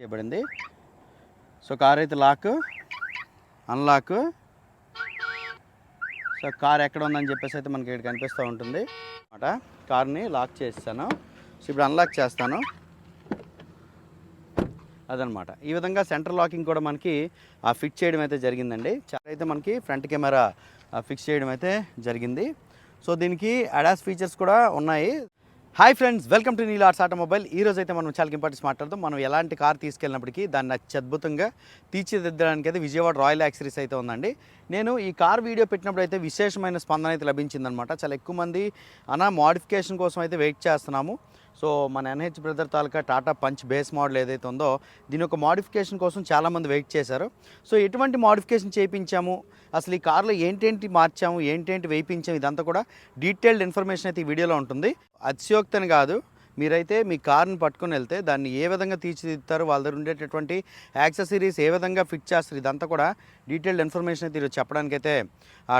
చేయబడింది. So car అయితే lock unlock so car ఎక్కడ ఉందని చెప్పేసి అయితే మనకి ఇక్కడ కనిపిస్తూ ఉంటుంది. అనమాట కార్ని లాక్ చేస్తాను సో ఇప్పుడు అన్లాక్ చేస్తాను. అదనమాట ఈ విధంగా సెంటర్ లాకింగ్ కూడా మనకి ఫిక్స్ ఫిట్ చేయడం అయితే జరిగిందండి. చాలా అయితే మనకి ఫ్రంట్ కెమెరా ఫిక్స్ చేయడం అయితే జరిగింది. సో దీనికి అడాస్ ఫీచర్స్ కూడా ఉన్నాయి. Hi friends welcome to Neel arts automobile ఈ రోజు అయితే మనం చాలా ఇంపార్టెన్స్ మాట్లాడదాం. మనం ఎలాంటి కార్ తీసుకెళ్ళినప్పటికీ దాన్ని అత్యద్భుతంగా తీర్చిదిద్దడానికి అయితే విజయవాడ రాయల్ యాక్సరీస్ అయితే ఉందండి. నేను ఈ కార్ వీడియో పెట్టినప్పుడు అయితే విశేషమైన స్పందన అయితే లభించిందనమాట చాలా ఎక్కువ మంది అన్న మోడిఫికేషన్ కోసం అయితే వెయిట్ చేస్తున్నాము. సో మన ఎన్హెచ్ బ్రదర్ తాలూకా టాటా పంచ్ బేస్ మోడల్ ఏదైతే ఉందో దీని యొక్క మాడిఫికేషన్ కోసం చాలామంది వెయిట్ చేశారు. సో ఎటువంటి మాడిఫికేషన్ చేయించాము? అసలు ఈ కార్లో ఏంటేంటి మార్చాము? ఏంటేంటి వేయించాము? ఇదంతా కూడా డీటెయిల్డ్ ఇన్ఫర్మేషన్ అయితే ఈ వీడియోలో ఉంటుంది. అతిశయోక్తని కాదు మీరైతే మీ కార్ని పట్టుకొని వెళ్తే దాన్ని ఏ విధంగా తీర్చిదిద్దుతారు వాళ్ళ దగ్గర ఉండేటటువంటి యాక్సెసరీస్ ఏ విధంగా ఫిట్ చేస్తారు ఇదంతా కూడా డీటెయిల్డ్ ఇన్ఫర్మేషన్ అయితే చెప్పడానికైతే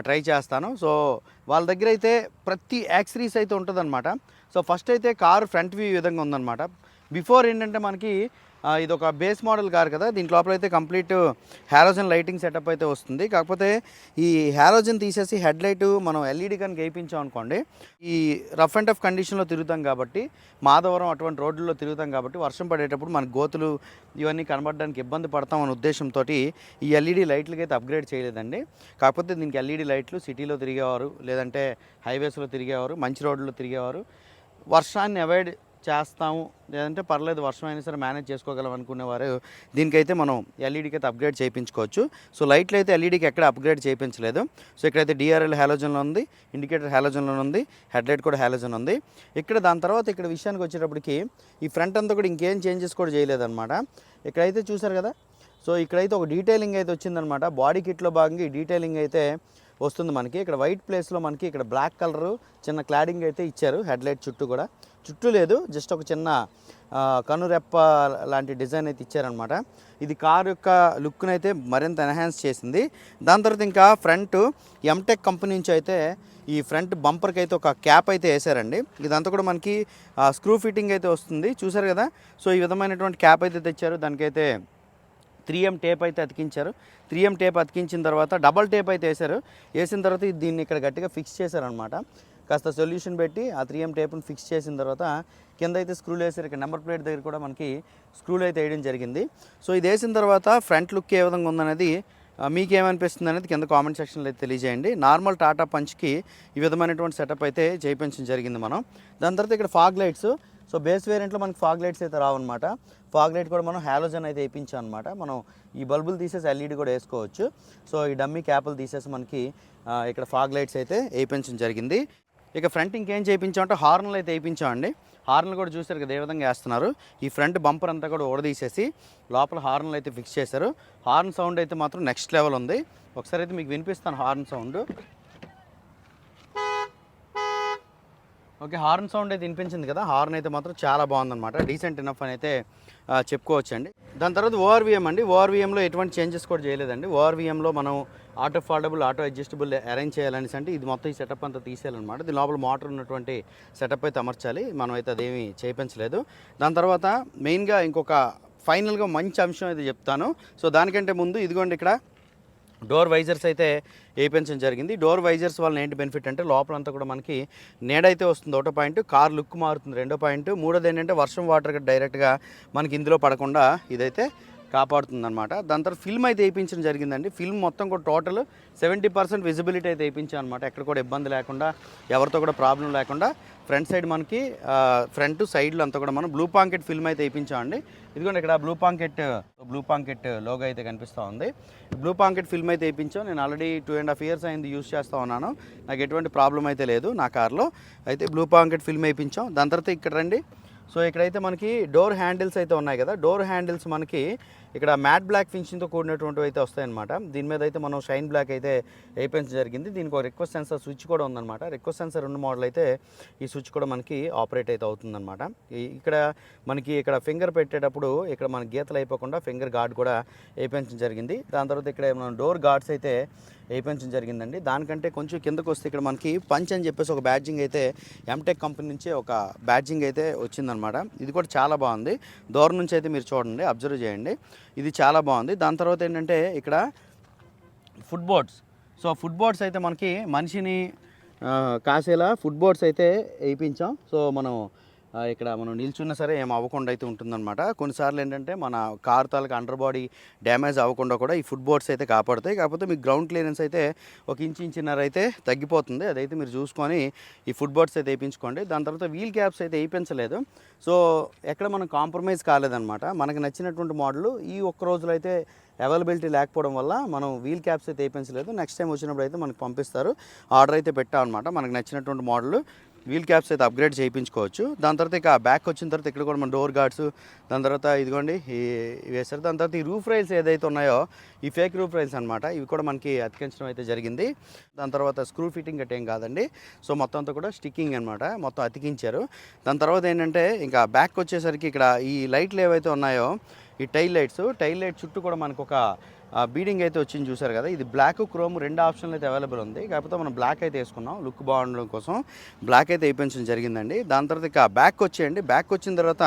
ట్రై చేస్తాను. సో వాళ్ళ దగ్గర అయితే ప్రతి యాక్సరీస్ అయితే ఉంటుందన్నమాట. సో ఫస్ట్ అయితే కారు ఫ్రంట్ వ్యూ ఈ విధంగా ఉందన్నమాట. బిఫోర్ ఏంటంటే మనకి ఇది ఒక బేస్ మోడల్ కారు కదా దీంట్ లోపల అయితే కంప్లీట్ హ్యారోజన్ లైటింగ్ సెటప్ అయితే వస్తుంది. కాకపోతే ఈ హ్యారోజన్ తీసేసి హెడ్ లైట్ మనం ఎల్ఈడి కానీ గేయించాం అనుకోండి ఈ రఫ్ అండ్ టఫ్ కండిషన్లో తిరుగుతాం కాబట్టి మాధవరం అటువంటి రోడ్లలో తిరుగుతాం కాబట్టి వర్షం పడేటప్పుడు మన గోతులు ఇవన్నీ కనబడడానికి ఇబ్బంది పడతాం అనే ఉద్దేశంతో ఈ ఎల్ఈడి లైట్లకి అయితే అప్గ్రేడ్ చేయలేదండి. కాకపోతే దీనికి ఎల్ఈడి లైట్లు సిటీలో తిరిగేవారు లేదంటే హైవేస్లో తిరిగేవారు మంచి రోడ్లలో తిరిగేవారు. వర్షాన్ని అవాయిడ్ చేస్తాము. లేదంటే పర్లేదు వర్షం అయినా సరే మేనేజ్ చేసుకోగలం అనుకునేవారు. దీనికైతే మనం ఎల్ఈడికి అయితే అప్గ్రేడ్ చేయించుకోవచ్చు. సో లైట్లు అయితే ఎల్ఈడికి ఎక్కడ అప్గ్రేడ్ చేయించలేదు. సో ఇక్కడైతే డిఆర్ఎల్ హ్యాలోజన్లో ఉంది ఇండికేటర్ హ్యాలోజన్లో ఉంది హెడ్లైట్ కూడా హ్యాలోజన్ ఉంది. ఇక్కడ దాని తర్వాత ఇక్కడ విషయానికి వచ్చేటప్పటికి ఈ ఫ్రంట్ అంతా కూడా ఇంకేం చేంజెస్ కూడా చేయలేదన్నమాట. ఇక్కడైతే చూసారు కదా? సో ఇక్కడైతే ఒక డీటెయిలింగ్ అయితే వచ్చిందనమాట బాడీ కిట్లో భాగంగా ఈ డీటెయిలింగ్ అయితే వస్తుంది మనకి. ఇక్కడ వైట్ ప్లేస్లో మనకి ఇక్కడ బ్లాక్ కలర్ చిన్న క్లాడింగ్ అయితే ఇచ్చారు హెడ్లైట్ చుట్టూ కూడా. చుట్టూ లేదు జస్ట్ ఒక చిన్న కనురెప్ప లాంటి డిజైన్ అయితే ఇచ్చారనమాట ఇది కార్ యొక్క లుక్ని అయితే మరింత ఎన్హాన్స్ చేసింది. దాని తర్వాత ఇంకా ఫ్రంట్ ఎంటెక్ కంపెనీ నుంచి అయితే ఈ ఫ్రంట్ బంపర్కి అయితే ఒక క్యాప్ అయితే వేసారండి. ఇదంతా కూడా మనకి స్క్రూ ఫిట్టింగ్ అయితే వస్తుంది. చూసారు కదా? సో ఈ విధమైనటువంటి క్యాప్ అయితే తెచ్చారు. దానికైతే త్రీ ఎం టేప్ అయితే అతికించారు. త్రీ ఎం టేప్ అతికించిన తర్వాత డబల్ టేప్ అయితే వేశారు. వేసిన తర్వాత దీన్ని ఇక్కడ గట్టిగా ఫిక్స్ చేశారనమాట కాస్త సొల్యూషన్ పెట్టి ఆ త్రీ ఎం టేప్ని ఫిక్స్ చేసిన తర్వాత కింద అయితే స్క్రూలు వేసారు ఇక్కడ నెంబర్ ప్లేట్ దగ్గర కూడా మనకి స్క్రూలు అయితే వేయడం జరిగింది. సో ఇది వేసిన తర్వాత ఫ్రంట్ లుక్ ఏ విధంగా ఉందనేది మీకేమనిపిస్తుంది అనేది కింద కామెంట్ సెక్షన్లో అయితే తెలియజేయండి. నార్మల్ టాటా పంచ్కి ఈ విధమైనటువంటి సెటప్ అయితే చేయించడం జరిగింది మనం. దాని తర్వాత ఇక్కడ ఫాగ్ లైట్స్. సో బేస్ వేరియంట్లో మనకి ఫాగ్ లైట్స్ అయితే రావన్నమాట. ఫాగ్ లైట్ కూడా మనం హాలోజన్ అయితే వేయించాం అనమాట మనం ఈ బల్బులు తీసేసి ఎల్ఈడి కూడా వేసుకోవచ్చు. సో ఈ డమ్మీ క్యాపులు తీసేసి మనకి ఇక్కడ ఫాగ్ లైట్స్ అయితే వేయించడం జరిగింది. ఇక ఫ్రంట్ ఇంకేం చేయించామంటే హార్న్లు అయితే వేయించామండి. హార్న్లు కూడా చూసారు కదా ఏ విధంగా వేస్తున్నారు. ఈ ఫ్రంట్ బంపర్ అంతా కూడా ఊడదీసేసి లోపల హార్న్లు అయితే ఫిక్స్ చేశారు. హార్న్ సౌండ్ అయితే మాత్రం నెక్స్ట్ లెవెల్ ఉంది. ఒకసారి అయితే మీకు వినిపిస్తాను horn sound. Okay horn sound అయితే వినిపించింది కదా? హార్న్ అయితే మాత్రం చాలా బాగుందన్నమాట. డీసెంట్ ఇనఫ్ అని అయితే చెప్పుకోవచ్చు చెప్పుకోవచ్చండి. దాని తర్వాత ఓఆర్వీఎం అండి. ఓఆర్వీఎంలో ఎటువంటి చేంజెస్ కూడా చేయలేదండి. ఓఆర్వీఎంలో మనం auto foldable auto adjustable arrange చేయాలనేసి అంటే ఇది మొత్తం ఈ సెటప్ అంతా తీసేయాలన్నమాట. దీని లోపల మోటార్ ఉన్నటువంటి సెటప్ అయితే అమర్చాలి. మనం అయితే అదేమీ చేయించలేదు. దాని తర్వాత మెయిన్గా ఇంకొక ఫైనల్గా మంచి అంశం అయితే చెప్తాను. సో దానికంటే ముందు ఇదిగోండి ఇక్కడ డోర్ వైజర్స్ అయితే వేయించడం జరిగింది. డోర్ వైజర్స్ వల్ల ఏంటి బెనిఫిట్ అంటే లోపలంతా కూడా మనకి నేడైతే వస్తుంది. ఒకటో పాయింట్ కార్ లుక్ మారుతుంది. రెండో పాయింట్ మూడోది ఏంటంటే వర్షం వాటర్ డైరెక్ట్గా మనకి ఇందులో పడకుండా ఇదైతే కాపాడుతుంది అనమాట దాని తర్వాత ఫిల్మ్ అయితే వేయించడం జరిగిందండి. ఫిల్మ్ మొత్తం కూడా టోటల్ సెవెంటీ పర్సెంట్ విజిబిలిటీ అయితే వేయించాం అనమాట ఎక్కడ కూడా ఇబ్బంది లేకుండా ఎవరితో కూడా ప్రాబ్లం లేకుండా. ఫ్రంట్ సైడ్ మనకి ఫ్రంట్ సైడ్లో అంతా కూడా మనం బ్లూ పాంకెట్ ఫిల్మ్ అయితే వేయించామండి. ఇదిగోండి ఇక్కడ Blaupunkt Blaupunkt logo అయితే కనిపిస్తూ ఉంది. బ్లూ పాంకెట్ ఫిల్మ్ అయితే వేయించాం. నేను already two and half years అయింది యూస్ చేస్తూ ఉన్నాను. నాకు ఎటువంటి ప్రాబ్లం అయితే లేదు నా కార్లో అయితే బ్లూ పాంకెట్ ఫిల్మ్ వేయించాం. దాని తర్వాత ఇక్కడ రండి. సో ఇక్కడైతే మనకి డోర్ హ్యాండిల్స్ అయితే ఉన్నాయి కదా. డోర్ హ్యాండిల్స్ మనకి ఇక్కడ మ్యాట్ బ్లాక్ ఫినిషింగ్తో కూడినటువంటివి అయితే వస్తాయన్నమాట. దీని మీద అయితే మనం షైన్ బ్లాక్ అయితే వేయించడం జరిగింది. దీనికి ఒక రిక్వెస్ట్ సెన్సర్ స్విచ్ కూడా ఉందన్నమాట. రిక్వెస్ట్ సెన్సర్ రెండు మోడల్ అయితే ఈ స్విచ్ కూడా మనకి ఆపరేట్ అయితే అవుతుందన్నమాట. ఈ- ఇక్కడ మనకి ఇక్కడ ఫింగర్ పెట్టేటప్పుడు ఇక్కడ మన గీతలు అయిపోకుండా ఫింగర్ గార్డ్ కూడా వేయించడం జరిగింది. దాని తర్వాత ఇక్కడ మనం డోర్ గార్డ్స్ అయితే వేయించడం జరిగిందండి. దానికంటే కొంచెం కిందకు వస్తే ఇక్కడ మనకి పంచ్ అని చెప్పేసి ఒక బ్యాడ్జింగ్ అయితే ఎంటెక్ కంపెనీ నుంచి ఒక బ్యాడ్జింగ్ అయితే వచ్చిందనమాట ఇది కూడా చాలా బాగుంది. దూరం నుంచి అయితే మీరు చూడండి అబ్జర్వ్ చేయండి. ఇది చాలా బాగుంది. దాని తర్వాత ఏంటంటే ఇక్కడ foot boards so foot boards అయితే మనకి మనిషిని కాసేలా ఫుడ్ బోర్డ్స్ అయితే వేయించాం. సో మనం ఇక్కడ మనం నిల్చున్నా సరే ఏం అవ్వకుండా అయితే ఉంటుందన్నమాట. కొన్నిసార్లు ఏంటంటే మన కార్ తాలకు అండర్ బాడీ డ్యామేజ్ అవ్వకుండా కూడా ఈ ఫుడ్ బోర్డ్స్ అయితే కాపాడుతాయి. కాకపోతే మీకు గ్రౌండ్ క్లియరెన్స్ అయితే ఒక ఇంచు ఇంచున్నర అయితే తగ్గిపోతుంది. అదైతే మీరు చూసుకొని ఈ ఫుడ్ బోర్డ్స్ అయితే వేయించుకోండి. దాని తర్వాత వీల్ క్యాప్స్ అయితే వేయించలేదు. సో ఎక్కడ మనం కాంప్రమైజ్ కాలేదన్నమాట. మనకు నచ్చినటువంటి మోడల్ ఈ ఒక్క రోజులో అయితే అవైలబిలిటీ లేకపోవడం వల్ల మనం వీల్ క్యాప్స్ అయితే వేయించలేదు. నెక్స్ట్ టైం వచ్చినప్పుడు అయితే మనకు పంపిస్తారు. ఆర్డర్ అయితే పెట్టామన్నమాట. మనకు నచ్చినటువంటి మోడల్ వీల్ క్యాప్స్ అయితే అప్గ్రేడ్ చేయించుకోవచ్చు. దాని తర్వాత ఇక బ్యాక్ వచ్చిన తర్వాత ఇక్కడ కూడా మన డోర్ గార్డ్స్ దాని తర్వాత ఇదిగోండి ఈ వేస్తారు దాని తర్వాత ఈ రూఫ్ రైల్స్ ఏదైతే ఉన్నాయో ఈ ఫేక్ రూఫ్ రైల్స్ అనమాట ఇవి కూడా మనకి అతికించడం అయితే జరిగింది. దాని తర్వాత స్క్రూ ఫిట్టింగ్ గట్ట ఏం కాదండి. సో మొత్తం అంతా కూడా స్టిక్కింగ్ అనమాట మొత్తం అతికించారు. దాని తర్వాత ఏంటంటే ఇంకా బ్యాక్ వచ్చేసరికి ఇక్కడ ఈ లైట్లు ఏవైతే ఉన్నాయో ఈ టైల్ లైట్స్ టైల్ లైట్ చుట్టూ కూడా మనకు ఒక బీడింగ్ అయితే వచ్చింది చూసారు కదా ఇది బ్లాక్ క్రోమ్ రెండు ఆప్షన్లు అయితే అవైలబుల్ ఉంది. కాకపోతే మనం బ్లాక్ అయితే వేసుకున్నాం లుక్ బాగుండడం కోసం బ్లాక్ అయితే వేయించడం జరిగిందండి. దాని తర్వాత ఇక బ్యాక్ వచ్చేయండి. బ్యాక్ వచ్చిన తర్వాత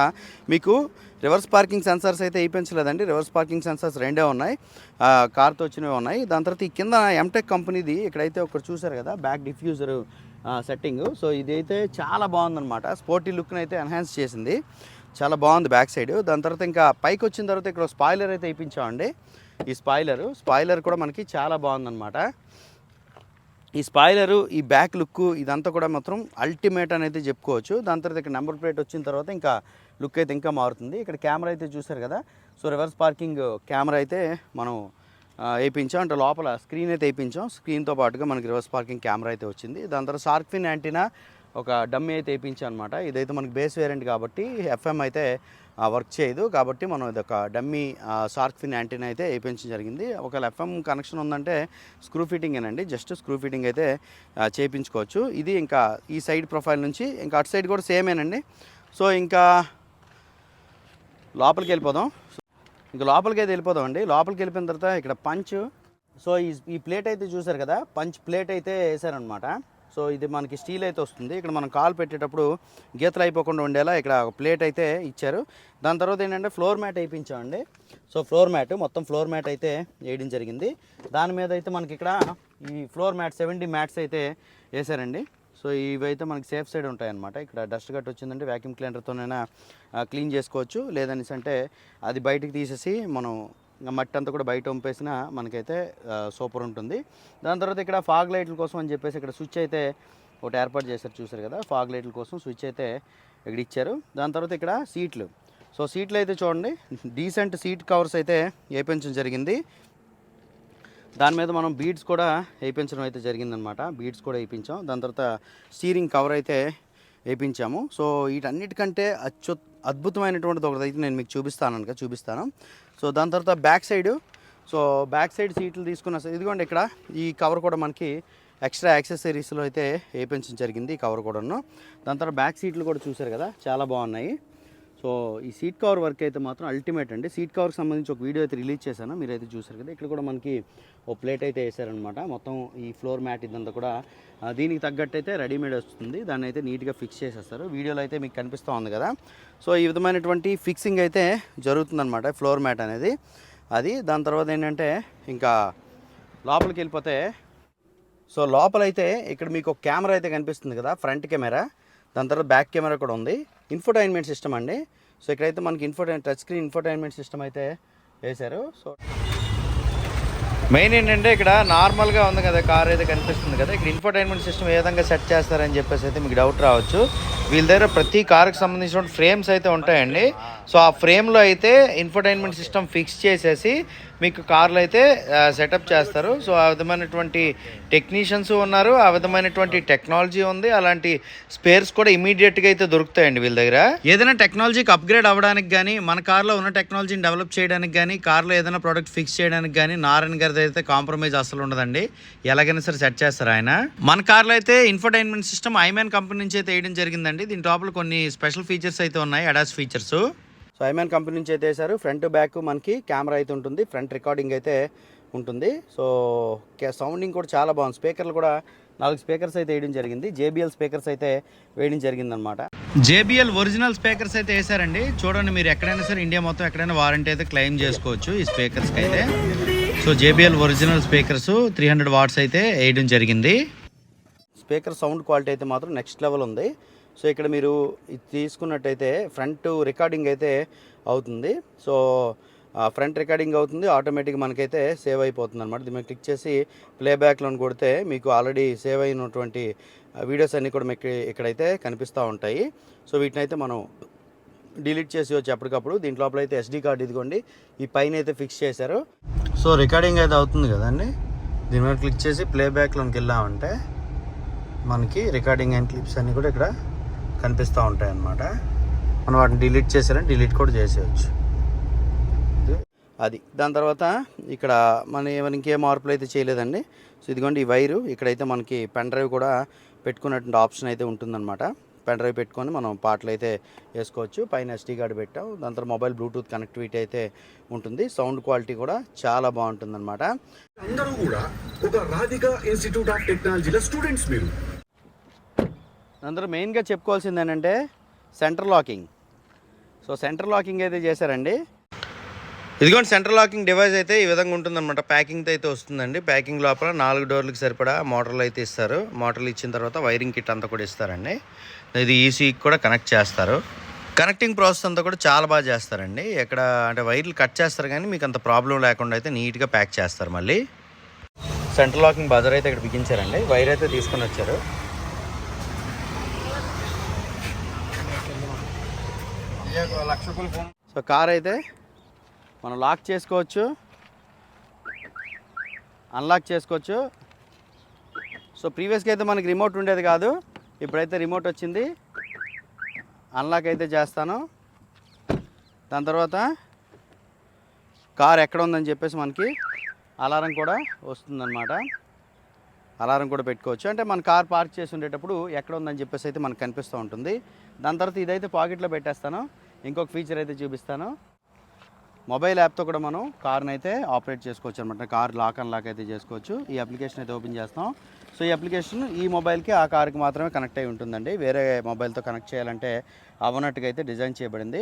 మీకు రివర్స్ పార్కింగ్ సెన్సార్స్ అయితే వేయించలేదండి. రివర్స్ పార్కింగ్ సెన్సార్స్ రెండే ఉన్నాయి. కార్తో వచ్చినవి ఉన్నాయి. దాని తర్వాత ఈ కింద ఎంటెక్ కంపెనీది ఇక్కడైతే ఒకటి చూసారు కదా బ్యాక్ డిఫ్యూజర్ సెట్టింగ్. సో ఇదైతే చాలా బాగుందన్నమాట. స్పోర్టీ లుక్ని అయితే ఎన్హాన్స్ చేసింది. చాలా బాగుంది బ్యాక్ సైడ్. దాని తర్వాత ఇంకా పైకి వచ్చిన తర్వాత ఇక్కడ స్పాయిలర్ అయితే వేయించామండి. ఈ స్పాయిలరు. స్పాయిలర్ కూడా మనకి చాలా బాగుందన్నమాట. ఈ స్పాయిలరు ఈ బ్యాక్ లుక్ ఇదంతా కూడా మాత్రం అల్టిమేట్ అనేది చెప్పుకోవచ్చు. దాని తర్వాత ఇక్కడ నెంబర్ ప్లేట్ వచ్చిన తర్వాత ఇంకా లుక్ అయితే ఇంకా మారుతుంది. ఇక్కడ కెమెరా అయితే చూసారు కదా? సో రివర్స్ పార్కింగ్ కెమెరా అయితే మనం వేయించాం. అంటే లోపల స్క్రీన్ అయితే వేయించాం. స్క్రీన్తో పాటుగా మనకి రివర్స్ పార్కింగ్ కెమెరా అయితే వచ్చింది. దాని తర్వాత షార్క్ఫిన్ యాంటీనా ఒక డమ్మీ అయితే వేయించాం అనమాట ఇదైతే మనకి బేస్ వేరియంట్ కాబట్టి ఎఫ్ఎం అయితే వర్క్ చేయదు. కాబట్టి మనం ఇది ఒక డమ్మీ షార్క్ ఫిన్ యాంటీనా అయితే వేయించడం జరిగింది. ఒకవేళ ఎఫ్ఎం కనెక్షన్ ఉందంటే స్క్రూ ఫిట్టింగ్ ఏనండి జస్ట్ స్క్రూ ఫిట్టింగ్ అయితే చేయించుకోవచ్చు ఇది ఇంకా ఈ సైడ్ ప్రొఫైల్ నుంచి ఇంకా అటు సైడ్ కూడా సేమేనండి. సో ఇంకా లోపలికి వెళ్ళిపోదాం. ఇంకా లోపలికి అయితే వెళ్ళిపోదాం అండి లోపలికి వెళ్ళిపోయిన తర్వాత ఇక్కడ పంచ్. సో ఈ ఈ ప్లేట్ అయితే చూసారు కదా? పంచ్ ప్లేట్ అయితే వేసారనమాట సో ఇది మనకి స్టీల్ అయితే వస్తుంది. ఇక్కడ మనం కాల్ పెట్టేటప్పుడు గీతలు అయిపోకుండా ఉండేలా ఇక్కడ ఒక ప్లేట్ అయితే ఇచ్చారు. దాని తర్వాత ఏంటంటే ఫ్లోర్ మ్యాట్ వేయించామండి. సో ఫ్లోర్ మ్యాట్ మొత్తం ఫ్లోర్ మ్యాట్ అయితే వేయడం జరిగింది. దాని మీద అయితే మనకి ఇక్కడ ఈ ఫ్లోర్ మ్యాట్ సెవెంటీ మ్యాట్స్ అయితే వేసారండి సో ఇవైతే మనకి సేఫ్ సైడ్ ఉంటాయన్నమాట. ఇక్కడ డస్ట్ గట్ వచ్చిందంటే వ్యాక్యూమ్ క్లీనర్తోనైనా క్లీన్ చేసుకోవచ్చు. లేదనేసి అంటే అది బయటికి తీసేసి మనం ఇంకా మట్టి అంతా కూడా బయట వంపేసిన మనకైతే సూపర్ ఉంటుంది. దాని తర్వాత ఇక్కడ ఫాగ్ లైట్ల కోసం అని చెప్పేసి ఇక్కడ స్విచ్ అయితే ఒకటి ఏర్పాటు చేశారు చూసారు కదా? ఫాగ్ లైట్ల కోసం స్విచ్ అయితే ఇక్కడ ఇచ్చారు. దాని తర్వాత ఇక్కడ సీట్లు. సో సీట్లు అయితే చూడండి. డీసెంట్ సీట్ కవర్స్ అయితే వేయించడం జరిగింది. దాని మీద మనం బీడ్స్ కూడా వేయించడం అయితే జరిగిందనమాట బీడ్స్ కూడా వేయించాం. దాని తర్వాత స్టీరింగ్ కవర్ అయితే వేయించాము. సో వీటన్నిటికంటే అత్యు అద్భుతమైనటువంటిది ఒకటి అయితే నేను మీకు చూపిస్తాను కనుక చూపిస్తాను. సో దాని తర్వాత back side. So back side సీట్లు తీసుకున్న ఇదిగోండి ఇక్కడ. ఈ కవర్ కూడా మనకి ఎక్స్ట్రా యాక్సెసరీస్లో అయితే వేయించడం జరిగింది ఈ కవర్ కూడాను. దాని తర్వాత బ్యాక్ సీట్లు కూడా చూసారు కదా చాలా బాగున్నాయి. సో ఈ సీట్ కవర్ వర్క్ అయితే మాత్రం అల్టిమేట్ అండి. సీట్ కవర్కి సంబంధించి ఒక వీడియో అయితే రిలీజ్ చేశాను మీరైతే చూసారు కదా. ఇక్కడ కూడా మనకి ఓ ప్లేట్ అయితే వేసారనమాట మొత్తం ఈ ఫ్లోర్ మ్యాట్ ఇదంతా కూడా దీనికి తగ్గట్టు అయితే రెడీమేడ్ వస్తుంది. దాన్ని అయితే నీట్గా ఫిక్స్ చేసేస్తారు. వీడియోలో అయితే మీకు కనిపిస్తూ ఉంది కదా. సో ఈ విధమైనటువంటి ఫిక్సింగ్ అయితే జరుగుతుందనమాట ఫ్లోర్ మ్యాట్ అనేది. అది దాని తర్వాత ఏంటంటే ఇంకా లోపలికి వెళ్ళిపోతే సో లోపలైతే ఇక్కడ మీకు ఒక కెమెరా అయితే కనిపిస్తుంది కదా ఫ్రంట్ కెమెరా. దాని తర్వాత బ్యాక్ కెమెరా కూడా ఉంది. ఇన్ఫోటైన్మెంట్ సిస్టమ్ అండి. సో ఇక్కడైతే మనకి infotain touch screen infotainment system అయితే వేశారు. సో మెయిన్ ఏంటంటే ఇక్కడ నార్మల్గా ఉంది కదా కార్ అయితే కనిపిస్తుంది కదా. ఇక్కడ ఇన్ఫోటైన్మెంట్ సిస్టమ్ ఏ విధంగా సెట్ చేస్తారని చెప్పేసి అయితే మీకు డౌట్ రావచ్చు. వీళ్ళ దగ్గర ప్రతి కార్కి సంబంధించిన ఫ్రేమ్స్ అయితే ఉంటాయండి. సో ఆ ఫ్రేమ్లో అయితే ఇన్ఫర్టైన్మెంట్ సిస్టమ్ ఫిక్స్ చేసేసి మీకు కార్లు అయితే సెటప్ చేస్తారు. సో ఆ విధమైనటువంటి టెక్నీషియన్స్ ఉన్నారు ఆ విధమైనటువంటి టెక్నాలజీ ఉంది. అలాంటి స్పేర్స్ కూడా ఇమీడియట్గా అయితే దొరుకుతాయండి వీళ్ళ దగ్గర. ఏదైనా టెక్నాలజీకి అప్గ్రేడ్ అవ్వడానికి కానీ మన కార్లో ఉన్న టెక్నాలజీని డెవలప్ చేయడానికి కానీ కార్లో ఏదైనా ప్రోడక్ట్ ఫిక్స్ చేయడానికి కానీ నారాయణ గారి అయితే కాంప్రమైజ్ అసలు ఉండదండి. ఎలాగైనా సరే సెట్ చేస్తారు ఆయన. మన కార్లో అయితే ఇన్ఫర్టైన్మెంట్ సిస్టమ్ ఐమాన్ కంపెనీ నుంచి అయితే వేయడం జరిగిందండి. దీని లోపల కొన్ని స్పెషల్ ఫీచర్స్ అయితే ఉన్నాయి అడాస్ ఫీచర్స్. సో ఐమాన్ కంపెనీ నుంచి అయితే వేశారు. ఫ్రంట్ బ్యాక్ మనకి కెమెరా అయితే ఉంటుంది. ఫ్రంట్ రికార్డింగ్ అయితే ఉంటుంది. సో సౌండింగ్ కూడా చాలా బాగుంది. స్పీకర్లు కూడా నాలుగు స్పీకర్స్ అయితే వేయడం జరిగింది. జేబిఎల్ స్పీకర్స్ అయితే వేయడం జరిగింది అనమాట జేబిఎల్ ఒరిజినల్ స్పీకర్స్ అయితే వేశారండి. చూడండి మీరు ఎక్కడైనా సరే ఇండియా మొత్తం ఎక్కడైనా వారంటీ అయితే క్లెయిమ్ చేసుకోవచ్చు ఈ స్పీకర్స్కి అయితే. So JBL original speakers three hundred watts అయితే వేయడం జరిగింది. స్పీకర్ సౌండ్ క్వాలిటీ అయితే మాత్రం నెక్స్ట్ లెవెల్ ఉంది. సో ఇక్కడ మీరు ఇది తీసుకున్నట్టయితే ఫ్రంట్ రికార్డింగ్ అయితే అవుతుంది. సో ఫ్రంట్ రికార్డింగ్ అవుతుంది. ఆటోమేటిక్ మనకైతే సేవ్ అయిపోతుంది అనమాట దీన్ని క్లిక్ చేసి ప్లేబ్యాక్లో కొడితే మీకు ఆల్రెడీ సేవ్ అయినటువంటి వీడియోస్ అన్నీ కూడా మీకు ఇక్కడైతే కనిపిస్తూ ఉంటాయి. సో వీటిని అయితే మనం డిలీట్ చేసి వచ్చి అప్పటికప్పుడు దీంట్లో లోపల అయితే ఎస్డి కార్డు ఇదిగోండి. ఈ పైన అయితే ఫిక్స్ చేశారు. సో రికార్డింగ్ అయితే అవుతుంది కదండి. దీని మీద క్లిక్ చేసి ప్లేబ్యాక్లోకి వెళ్ళామంటే మనకి రికార్డింగ్ అండ్ క్లిప్స్ అన్నీ కూడా ఇక్కడ కనిపిస్తూ ఉంటాయి అన్నమాట. మనం వాటిని డిలీట్ చేసారంటే డిలీట్ కూడా చేసేయచ్చు. అది. దాని తర్వాత ఇక్కడ మన ఏమైనా ఇంకే మార్పులు అయితే చేయలేదండి. సో ఇదిగోండి ఈ వైరు. ఇక్కడైతే మనకి పెన్ డ్రైవ్ కూడా పెట్టుకున్నటువంటి ఆప్షన్ అయితే ఉంటుందన్నమాట. పెన్ డ్రైవ్ పెట్టుకొని మనం పాటలు అయితే వేసుకోవచ్చు. పైన ఎస్టీ కార్డు పెట్టాం. దాని తర్వాత మొబైల్ బ్లూటూత్ కనెక్టివిటీ అయితే ఉంటుంది. సౌండ్ క్వాలిటీ కూడా చాలా బాగుంటుందన్నమాట. అందరూ కూడా ఒక రాధిక ఇన్స్టిట్యూట్ ఆఫ్ టెక్నాలజీలో స్టూడెంట్స్ మీరు. అందరూ మెయిన్గా చెప్పుకోవాల్సింది ఏంటంటే centre locking. So centre locking అయితే చేశారండి? ఇదిగోండి సెంటర్ లాకింగ్ డివైస్ అయితే ఈ విధంగా ఉంటుందన్నమాట. ప్యాకింగ్తో అయితే వస్తుందండి. ప్యాకింగ్ లోపల నాలుగు డోర్లకు సరిపడా మోటార్లు అయితే ఇస్తారు. మోటార్లు ఇచ్చిన తర్వాత వైరింగ్ కిట్ అంతా కూడా ఇస్తారండి. ఇది ఈసీకి కూడా కనెక్ట్ చేస్తారు. కనెక్టింగ్ ప్రాసెస్ అంతా కూడా చాలా బాగా చేస్తారండి. ఎక్కడ అంటే వైర్లు కట్ చేస్తారు కానీ మీకు అంత ప్రాబ్లం లేకుండా అయితే నీట్గా ప్యాక్ చేస్తారు మళ్ళీ. సెంటర్ లాకింగ్ బజర్ అయితే ఇక్కడ బిగించారండి. వైర్ అయితే తీసుకొని వచ్చారు. సో కార్ అయితే మనం లాక్ చేసుకోవచ్చు. అన్లాక్ చేసుకోవచ్చు. సో ప్రీవియస్గా అయితే మనకి రిమోట్ ఉండేది కాదు. ఇప్పుడైతే రిమోట్ వచ్చింది. అన్లాక్ అయితే చేస్తాను. దాని తర్వాత కార్ ఎక్కడ ఉందని చెప్పేసి మనకి అలారం కూడా వస్తుందన్నమాట. అలారం కూడా పెట్టుకోవచ్చు. అంటే మన కార్ పార్క్ చేసి ఉండేటప్పుడు ఎక్కడ ఉందని చెప్పేసి అయితే మనకు కనిపిస్తూ ఉంటుంది. దాని తర్వాత ఇదైతే పాకెట్లో పెట్టేస్తాను. ఇంకొక ఫీచర్ అయితే చూపిస్తాను. మొబైల్ యాప్తో కూడా మనం కార్ని అయితే ఆపరేట్ చేసుకోవచ్చు అనమాట కార్ లాక్ అండ్ లాక్ అయితే చేసుకోవచ్చు. ఈ అప్లికేషన్ అయితే ఓపెన్ చేస్తాం. సో ఈ అప్లికేషన్ ఈ మొబైల్కి ఆ కార్కి మాత్రమే కనెక్ట్ అయి ఉంటుందండి. వేరే మొబైల్తో కనెక్ట్ చేయాలంటే అవ్వనట్టుగా అయితే డిజైన్ చేయబడింది.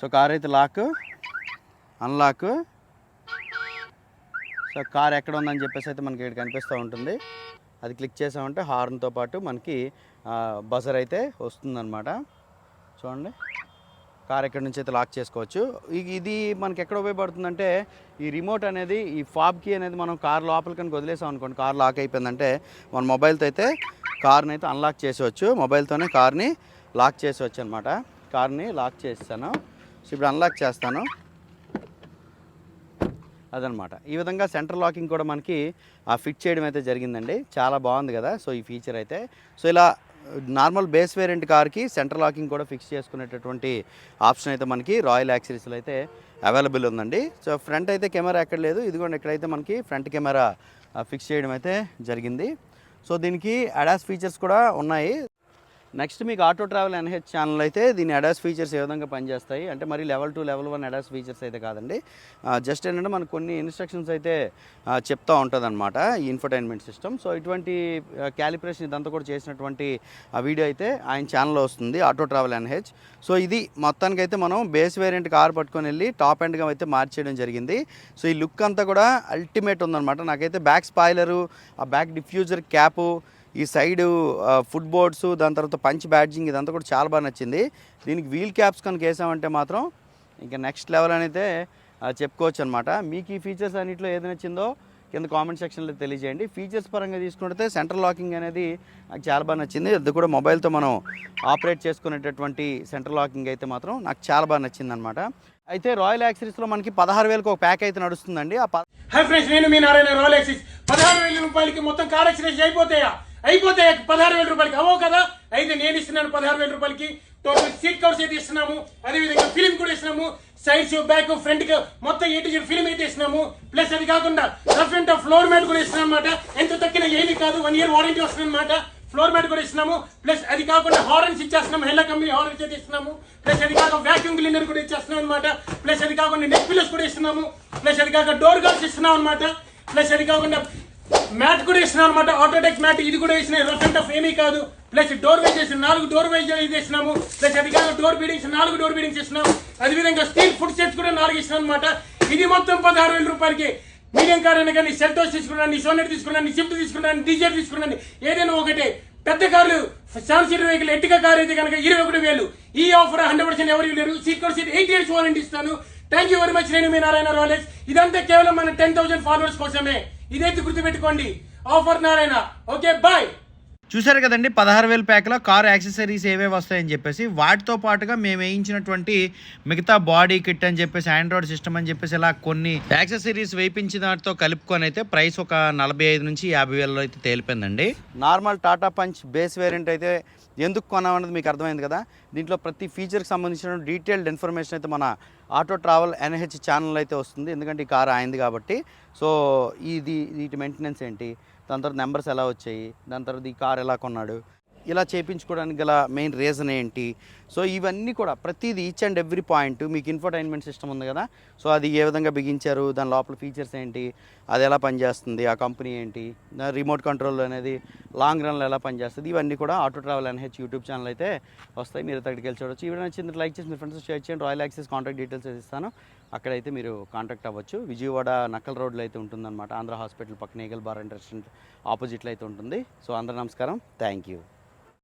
సో కార్ అయితే లాక్ అన్లాక్ సో కార్ ఎక్కడ ఉందని చెప్పేసి అయితే మనకి ఇక్కడ కనిపిస్తూ ఉంటుంది. అది క్లిక్ చేసామంటే హార్న్తో పాటు మనకి బజర్ అయితే వస్తుందన్నమాట. చూడండి. కార్ ఎక్కడి నుంచి అయితే లాక్ చేసుకోవచ్చు. ఇది మనకి ఎక్కడ ఉపయోగపడుతుందంటే ఈ రిమోట్ అనేది ఈ ఫాబ్ కీ అనేది మనం కార్ లోపలికి కనుక వదిలేసాం అనుకోండి కార్ లాక్ అయిపోయిందంటే మన మొబైల్తో అయితే కార్ని అయితే అన్లాక్ చేసేవచ్చు. మొబైల్తోనే కార్ని లాక్ చేసేవచ్చు అనమాట కార్ని లాక్ చేస్తాను సో ఇప్పుడు అన్లాక్ చేస్తాను. అదనమాట ఈ విధంగా సెంటర్ లాకింగ్ కూడా మనకి ఫిట్ చేయడం అయితే జరిగిందండి. చాలా బాగుంది కదా సో ఈ ఫీచర్ అయితే. సో ఇలా నార్మల్ బేస్ వేరియంట్ కార్కి సెంటర్ లాకింగ్ కూడా ఫిక్స్ చేసుకునేటటువంటి ఆప్షన్ అయితే మనకి రాయల్ యాక్సరీస్లో అయితే అవైలబుల్ ఉందండి. సో ఫ్రంట్ అయితే కెమెరా ఎక్కడ లేదు. ఇదిగోండి ఎక్కడైతే మనకి ఫ్రంట్ కెమెరా ఫిక్స్ చేయడం అయితే జరిగింది. సో దీనికి అడాస్ ఫీచర్స్ కూడా ఉన్నాయి. నెక్స్ట్ మీకు ఆటో ట్రావెల్ ఎన్హెచ్ ఛానల్ అయితే దీని అడాస్ ఫీచర్స్ ఏ విధంగా పనిచేస్తాయి? అంటే మరి level two level one ADAS features అయితే కాదండి. జస్ట్ ఏంటంటే మనకు కొన్ని ఇన్స్ట్రక్షన్స్ అయితే చెప్తూ చెప్తా ఉంటుంది అనమాట ఈ ఇన్ఫర్టైన్మెంట్ సిస్టమ్ సో ఇటువంటి క్యాలిబ్రేషన్ ఇదంతా కూడా చేసినటువంటి ఆ వీడియో అయితే ఆయన ఛానల్లో వస్తుంది ఆటో ట్రావెల్ ఎన్హెచ్. సో ఇది మొత్తానికి అయితే మనం బేస్ వేరియంట్ కార్ పట్టుకొని వెళ్ళి టాప్ ఎండ్గా అయితే మార్చేయడం జరిగింది. సో ఈ లుక్ అంతా కూడా అల్టిమేట్ ఉందన్నమాట. నాకైతే బ్యాక్ స్పాయిలరు ఆ బ్యాక్ డిఫ్యూజర్ క్యాపు ఈ సైడ్ ఫుట్ బోర్డ్స్ దాని తర్వాత పంచ్ బ్యాడ్జింగ్ ఇదంతా కూడా చాలా బాగా నచ్చింది. దీనికి వీల్ క్యాప్స్ కనుక వేసామంటే మాత్రం ఇంకా నెక్స్ట్ లెవెల్ అనేది చెప్పుకోవచ్చు అనమాట మీకు ఈ ఫీచర్స్ అన్నింటిలో ఏది నచ్చిందో కింద కామెంట్ సెక్షన్లో తెలియజేయండి. ఫీచర్స్ పరంగా తీసుకుంటే సెంటర్ లాకింగ్ అనేది నాకు చాలా బాగా నచ్చింది. అది కూడా మొబైల్తో మనం ఆపరేట్ చేసుకునేటటువంటి సెంటర్ లాకింగ్ అయితే మాత్రం నాకు చాలా బాగా నచ్చింది అనమాట అయితే రాయల్ యాక్సరీస్లో మనకి పదహారు వేలకు ఒక ప్యాక్ అయితే నడుస్తుందండి. ఆ ప- హాయ్ ఫ్రెండ్స్ నేను మీ నారాయణ రాయల్ యాక్సిస్ పదహారు వేల రూపాయలకి మొత్తం కార్ యాక్సిడెంట్స్ అయిపోతాయా? అయిపోతే పదహారు వేల రూపాయలకి అవో కదా? అయితే నేను ఇస్తున్నాను పదహారు వేల రూపాయలకి. టోటల్ సీట్ కవర్స్ అయితే ఇస్తున్నాము. అదేవిధంగా ఫిలిం కూడా ఇస్తున్నాము. సైడ్స్ బ్యాక్ ఫ్రంట్ మొత్తం ఏ ఫిలిం అయితే ఇస్తున్నాము. ప్లస్ అది కాకుండా రఫ్ అండ్ ఫ్లోర్ మ్యాట్ కూడా ఇస్తున్నాం అనమాట ఎంత తక్కిన ఏమీ కాదు. వన్ ఇయర్ వారంటీ వస్తుంది అనమాట ఫ్లోర్ మ్యాట్ కూడా ఇస్తున్నాము. ప్లస్ అది కాకుండా హార్న్స్ ఇచ్చేస్తున్నాము. హెల్ల కంపెనీ హార్న్స్ అయితే ఇస్తున్నాము. ప్లస్ అది కాక వ్యాక్యూమ్ క్లీనర్ కూడా ఇచ్చేస్తున్నాం అనమాట ప్లస్ అది కాకుండా నెక్ పిల్లర్స్ కూడా ఇస్తున్నాము. ప్లస్ అది కాక డోర్ గార్డ్స్ ఇస్తున్నాం అనమాట ప్లస్ అది కాకుండా మ్యాట్ కూడా వేసిన అనమాట ఆటోటెక్ మ్యాట్ ఇది కూడా వేసిన. రఫ్ టఫ్ ఏమీ కాదు. ప్లస్ డోర్ వైజ్ చేసిన నాలుగు డోర్ వైజ్ ఇది ప్లస్ అది కాదు డోర్ బీడింగ్స్ నాలుగు డోర్ బీడింగ్స్ ఇస్తున్నాం అదేవిధంగా స్టీల్ ఫుడ్ సెట్స్ కూడా నాలుగు ఇస్తున్నాం అనమాట ఇది మొత్తం పదహారు వేల రూపాయలకి. మీడియం కార్ అయినా కానీ సెల్టోస్ తీసుకున్నాను సోనెట్ తీసుకున్నాను షిఫ్ట్ తీసుకున్నాను డీజర్ తీసుకున్నాను ఏదైనా ఒకటే. పెద్ద కార్లు సెవెన్ సీటర్ వెహికల్ ఎట్టిగా కార్ అయితే కనుక ఇరవై ఒకటి వేలు. ఈ ఆఫర్ హండ్రెడ్ పర్సెంట్ ఎవరు లేరు seat seat eight years warranty ఇస్తాను. థ్యాంక్ యూ వెరీ మచ్ నేను మీ నారాయణ రాలేజ్ ఇదంతా కేవలం మన టెన్ థౌసండ్ ఫాలోవర్స్ కోసమే. ఇదైతే గుర్తుపెట్టుకోండి. ఆఫర్ నారాయణ. Okay bye. చూసారు కదండి పదహారు వేల ప్యాక్లో కార్ యాక్సెసరీస్ ఏవేవి వస్తాయని చెప్పేసి వాటితో పాటుగా మేము వేయించినటువంటి మిగతా బాడీ కిట్ అని చెప్పేసి ఆండ్రాయిడ్ సిస్టమ్ అని చెప్పేసి ఇలా కొన్ని యాక్సెసరీస్ వేయించిన దాంతో కలుపుకొని అయితే ప్రైస్ ఒక నలభై ఐదు నుంచి యాభై వేలలో అయితే తేలిపోయిందండి. Normal Tata Punch base variant అయితే ఎందుకు కొన్నామన్నది మీకు అర్థమైంది కదా? దీంట్లో ప్రతి ఫీచర్కి సంబంధించిన డీటెయిల్డ్ ఇన్ఫర్మేషన్ అయితే మన ఆటో ట్రావెల్ ఎన్హెచ్ ఛానల్ అయితే వస్తుంది. ఎందుకంటే ఈ కారు ఆయింది కాబట్టి. సో ఇది వీటి మెయింటెనెన్స్ ఏంటి? దాని తర్వాత నెంబర్స్ ఎలా వచ్చాయి దాని తర్వాత ఈ కార్ ఎలా కొన్నాడు ఇలా చేయించుకోవడానికి గల మెయిన్ రీజన్ ఏంటి? సో ఇవన్నీ కూడా ప్రతిదీ ఈచ్ అండ్ ఎవ్రీ పాయింట్ మీకు ఇన్ఫర్టైన్మెంట్ సిస్టమ్ ఉంది కదా? సో అది ఏ విధంగా బిగించారు దాని లోపల ఫీచర్స్ ఏంటి అది ఎలా పనిచేస్తుంది ఆ కంపెనీ ఏంటి దాని రిమోట్ కంట్రోల్ అనేది లాంగ్ రన్లో ఎలా పనిచేస్తుంది ఇవన్నీ కూడా auto travel NH YouTube channel అయితే వస్తాయి. మీరు అక్కడికి వెళ్ళి చూడొచ్చు. ఇవి నచ్చింది లైక్ చేసి మీ ఫ్రెండ్స్ షేర్ చేయండి. రాయల్ యాక్సెస్ కాంటాక్ట్ డీటెయిల్స్ ఇస్తాను. అక్కడైతే మీరు కాంటాక్ట్ అవ్వచ్చు. విజయవాడ నక్కల్ రోడ్లో అయితే ఉంటుందన్నమాట. ఆంధ్ర హాస్పిటల్ పక్కన ఏగల్ బార్ అండ్ రెస్టారెంట్ ఆపోజిట్లో అయితే ఉంటుంది. సో అందరూ నమస్కారం. Thank you.